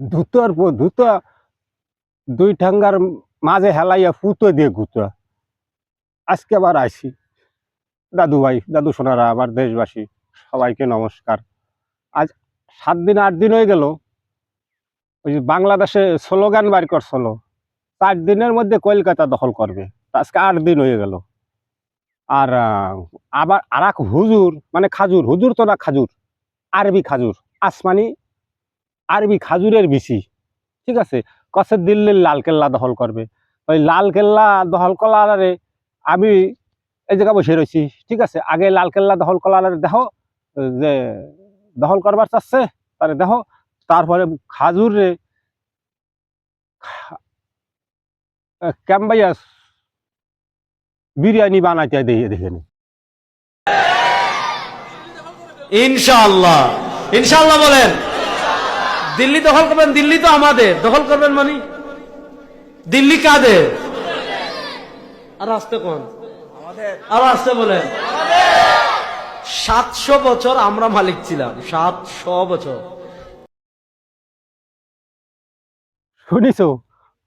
ধুতোর ধুতো দুই ঠাঙ্গার মাঝে হেলাইয়া ফুতো দিয়ে গুতো আজকে আবার আসি দাদু ভাই, দাদু সোনারা, আমার দেশবাসী, সবাইকে নমস্কার। আজ সাত দিন, আট দিন হয়ে গেল। ওই যে বাংলাদেশে স্লোগান বার করছিল, চার দিনের মধ্যে কলকাতা দখল করবে। আজকে আট দিন হয়ে গেল। আর, আবার আর হুজুর মানে খাজুর, হুজুর তো না খাজুর, আরবি খাজুর, আসমানি আরবি খাজুরের বিচি, ঠিক আছে? কসে দিল্লির লালকেল্লা দখল করবে। ওই লালকেল্লা দখল করারে আমি এই জায়গা বসে রয়েছি, ঠিক আছে? আগে লালকেল্লা দখল করারে দেখো, যে দখল করবার চাচ্ছে, তারে দেখো, তারপরে খাজুরে ক্যাম্বাইয়া বিরিয়ানি বানাইতে দেখে দেখে নি। ইনশাল্লাহ ইনশাআল্লাহ বলেন। দিল্লি দখল করবেন, দিল্লি তো আমাদের। দখল করবেন মানে? দিল্লি কাদের? আর আসতে কোন? আর আসতে বলেন। সাতশো বছর আমরা মালিক ছিলাম, সাতশো বছর। শুনিছো?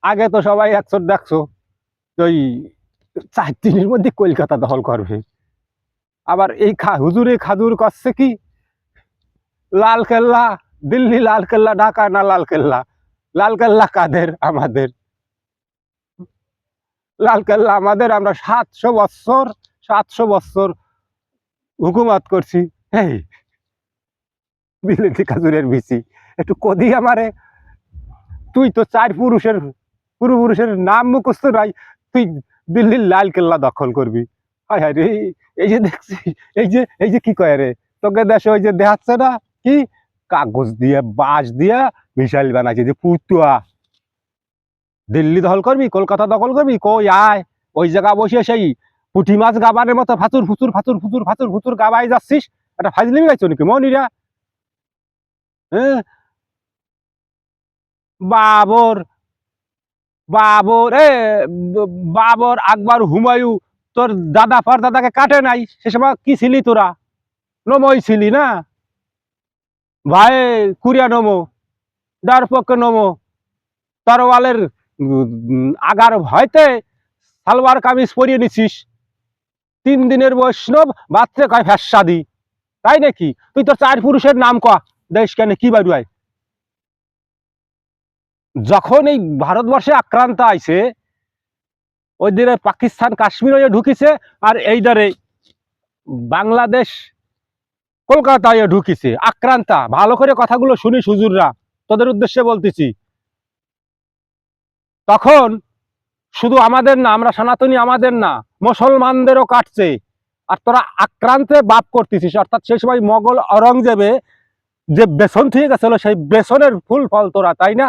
আগে তো সবাই একশো দেখছ ওই চার দিনের মধ্যে কলকাতা দখল করবে। আবার এই খা হুজুরে খাদুর করছে কি? লাল কেল্লা দিল্লি লাল কেল্লা ঢাকা না লাল কেল্লা? লাল কেল্লা কাদের? আমাদের। লাল কেল্লা আমাদের, আমরা সাতশো বৎসর সাতশো বৎসর হুকুমত করছি। এই বিলেতি খাজুরের বিচি। একটু কদি আমারে। তুই তো চার পুরুষের, পূর্বপুরুষের নাম মুখস্থ নাই। তুই দিল্লির লাল কেল্লা দখল করবি। হায় হায় রে এই যে দেখছি, এই যে এই যে কি কয় রে? তোকে দেশে ওই যে দেখাচ্ছে না? কি? কাগজ দিয়ে, বাঁশ দিয়ে মিসাইল বানাইছে যে পুতুয়া। দিল্লি দখল করবি, কলকাতা দখল করবি, কই আয়, ওই জায়গা বসে সেই পুঁটি মাছ গাবানের মতো ফাতুর ফুচুর ফাতুর ফুতুর ফাতুর ফুতুর গাবাই যাচ্ছিস, একটা ফাজলিমি গাইছো নাকি মনিরা? হ্যাঁ? বাবর বাবর, এ, বাবর আকবর হুমায়ু তোর দাদা পর দাদাকে কাটে নাই, সে সময় কি ছিলি তোরা? নমই ছিলি না? ভাই কুরিয়া নমো ডার পক্ষে নমো। তরওয়ালের আগার ভয়তে সালোয়ার কামিজ পরিয়ে নিছিস। তিন দিনের বৈষ্ণব, বাত্রে কয় ফ্যাসাদি। তাই নাকি? তুই তোর চার পুরুষের নাম ক। দেশ কেন কি বাড়ুয়ায়? যখন এই ভারতবর্ষে আক্রান্ত আইছে, ওই দিনে পাকিস্তান কাশ্মীর হয়ে ঢুকিছে, আর এই দারে বাংলাদেশ কলকাতায় ঢুকিছে। আক্রান্তা, ভালো করে কথাগুলো শুনি সুজুররা তোদের উদ্দেশ্যে বলতেছি। তখন শুধু আমাদের না, আমরা সনাতনী আমাদের না, মুসলমানদেরও কাটছে। আর তোরা আক্রান্তে বাপ করতেছিস, অর্থাৎ সেই সময় মোগল অরঙ্গজেবে যে বেসন থেকে গেছিল, সেই বেসনের ফুল ফল তোরা, তাই না?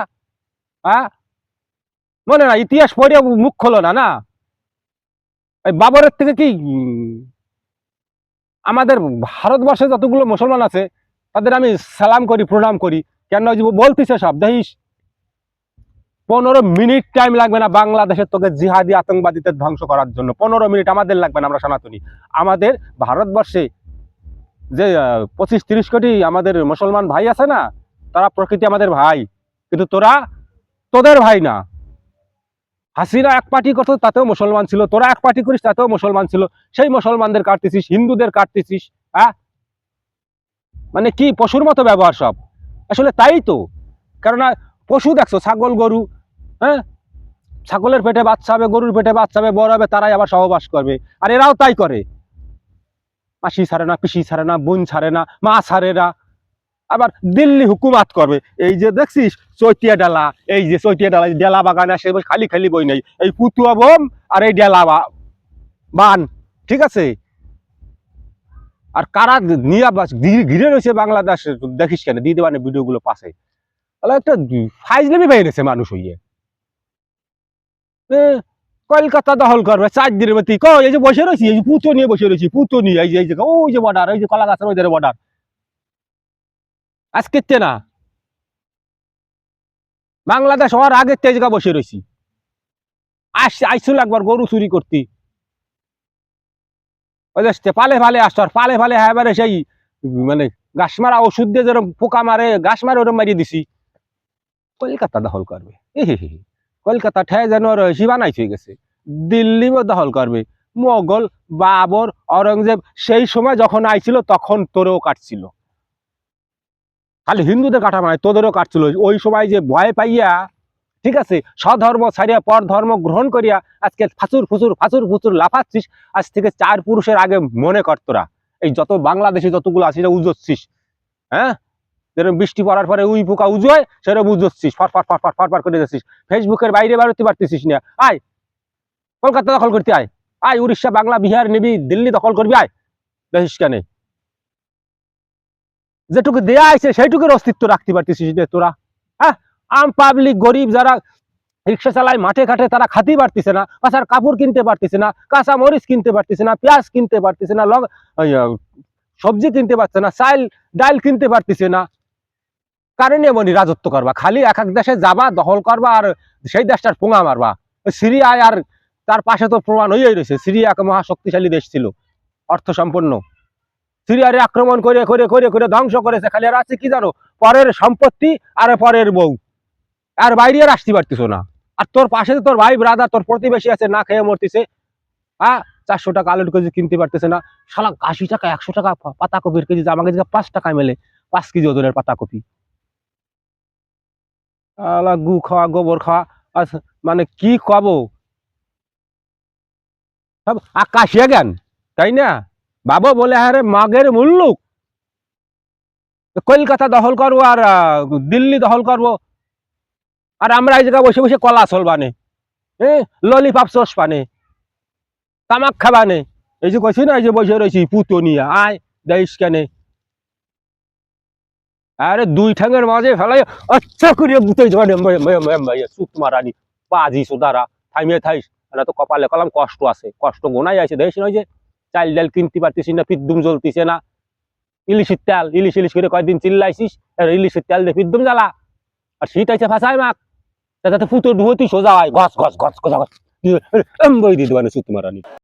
হ্যাঁ? মনে না ইতিহাস পড়ে মুখ খোলো না না? এই বাবরের থেকে কি আমাদের ভারতবর্ষে যতগুলো মুসলমান আছে, তাদের আমি সালাম করি, প্রণাম করি। কেন বলতিছে সব, দেখিস? পনেরো মিনিট টাইম লাগবে না বাংলাদেশের তোকে জিহাদি আতঙ্কবাদীদের ধ্বংস করার জন্য। পনেরো মিনিট আমাদের লাগবে না, আমরা সনাতনী। আমাদের ভারতবর্ষে যে পঁচিশ তিরিশ কোটি আমাদের মুসলমান ভাই আছে না, তারা প্রকৃতি আমাদের ভাই। কিন্তু তোরা তোদের ভাই না। হাসিনা এক পার্টি করতো তাতেও মুসলমান ছিল। তোরা এক পার্টি করিস, তাতেও মুসলমান ছিল। সেই মুসলমানদের কাটতেছিস, হিন্দুদের কাটতেছিস হ্যাঁ মানে কি, পশুর মতো ব্যবহার সব। আসলে তাই তো। কেননা, পশু দেখছ, ছাগল, গরু হ্যাঁ? ছাগলের পেটে বাচ্চা হবে, গরুর পেটে বাচ্চা হবে, বড় হবে, তারাই আবার সহবাস করবে। আর এরাও তাই করে। মাসি ছাড়ে না, পিসি ছাড়ে না, বোন ছাড়ে না, মা ছাড়ে না। আবার দিল্লি হুকুমাত করবে। এই যে দেখছিস, চৈতিয়া ডালা, এই যে চৈতিয়া ডালা ডেলা বাগান আসে খালি খালি বই নাই। এই পুতুয়া বোম আর এই ডেলা বান, ঠিক আছে? আর কারা নিয়ে ঘিরে- রয়েছে বাংলাদেশ, দেখিস কেন? দিয়ে ভিডিও গুলো পাশে। তাহলে একটা ফাইজলামি বাইরেছে মানুষ হইয়ে। কলকাতা দখল করবে, চার দিনের মধ্যে। ক এই যে বসে রয়েছি, এই যে পুতো নিয়ে বসে রয়েছি পুতো নিয়ে, এই যে এই যে ওই যে বর্ডার ওই যে কলা গাছের ওই বর্ডার। আজকে না। বাংলাদেশ হওয়ার আগে তেজগা বসে রয়েছি আস আইসুল একবার গরু চুরি করতি। ওই পালে ফালে আসতো আর পালে ফালে হ্যাঁ এবারে সেই মানে গাছ মারা ওষুধ দিয়ে যেরকম পোকা মারে গাছ মারে ওরকম মারিয়ে দিছি। কলকাতা দখল করবে। কলকাতা ঠেয়ে যেন রয়েছি বানাই হয়ে গেছে। দিল্লি দখল করবে। মোগল, বাবর অরঙ্গজেব সেই সময় যখন আইছিল তখন তোরেও কাটছিল। খালি হিন্দুদের কাটা মানে তোদেরও কাটছিল ওই সময় যে ভয় পাইয়া, ঠিক আছে, স্বধর্ম ছাড়িয়া পর ধর্ম গ্রহণ করিয়া, আজকে ফাঁসুর ফুসুর ফাঁসুর ফুসুর লাফাচ্ছিস, আজ থেকে চার পুরুষের আগে মনে কর তোরা। এই যত বাংলাদেশে যতগুলো আছে এটা উজোচ্ছিস। হ্যাঁ? যেরকম বৃষ্টি পড়ার পরে উই পোকা উজোয়, সেরকম উজোচ্ছিস। ফট ফট ফট ফট ফট ফট করে যাচ্ছিস। ফেসবুকের বাইরে বেরোতে পারতেছিস না। আয়! কলকাতা দখল করতে আয়। আয়, উড়িষ্যা, বাংলা, বিহার, নিবি, দিল্লি দখল করবি, আয়। দেখিস কেন। যেটুকু দেয়া আছে সেইটুকুর অস্তিত্ব রাখতে পারতেছিস তোরা। হ্যাঁ? আম পাবলিক গরিব যারা রিক্সা চালায়, মাঠে ঘাটে তারা খাতেই পারতেছে না কাঁচার কাপড় কিনতে পারতেছে না, কাঁচা মরিচ কিনতে পারতেছে না, পেঁয়াজ কিনতে পারতেছে না, লং সবজি কিনতে পারছে না, চাইল, ডাইল কিনতে পারতেছে না। কারণে এমনই রাজত্ব করবা, খালি এক এক দেশে যাবা, দখল করবা আর সেই দেশটার পোঙা মারবা। সিরিয়ায় আর তার পাশে তো প্রমাণ হয়েই রয়েছে, সিরিয়া এক মহাশক্তিশালী দেশ ছিল অর্থ সম্পন্ন সিরিয়ারে আক্রমণ করে করে করে করে ধ্বংস করেছে। খালি আর আছে কি জানো? পরের সম্পত্তি আর পরের বউ। আর বাইরে আর আসতে পারতিস না। আর তোর পাশে তোর ভাই ব্রাদার তোর প্রতিবেশী আছে, না খেয়ে মরতেছে। হ্যাঁ? চারশো টাকা আলুর কেজি কিনতে পারতেছে না। শালা আশি টাকা, একশো টাকা পা- পাতাকপির কেজি আমাকে পাঁচ টাকায় মেলে। পাঁচ কেজি ওজনের পাতাকপি। আলা গু খাওয়া, গোবর খাওয়া মানে কি কব? সব আকাশিয়া জ্ঞান, তাই না? বাবা বলে, আরে মাগের মুল্লুক। কলকাতা দখল করব আর দিল্লি দখল করব। আর আমরা এই জায়গায় বসে বসে কলা চলবানে হ্যাঁ ললিপপ চস পানে তামাক খাবানে এই যে কইছি না, এই যে বসে রয়েছি পুতনিয়া আয় দেশ কেনে। আরে দুই ঠ্যাঙের মাঝে ফেলাই আচ্ছা করে বুতে সুত মারানি, পাজি সুদারা থাইমে থাইস। না তো কপালে কলাম, কষ্ট আছে, কষ্ট গোনাই আছে দেশ নয় যে। চাল ডাল কিনতে পারতেছি না পিদ্দুম জ্বলতেছে না। ইলিশের তেল, ইলিশ ইলিশ করে কয়েকদিন চিল্লাইছিস ইলিশের তেল দিয়ে পিদ্দুম জ্বালা। আর শীত আছে ফাঁসাই মাক তাতে ফুটো ডুবতি সোজা হয় গছ গছ গছ এম বই দিয়ে দেবানি সুত মারানি।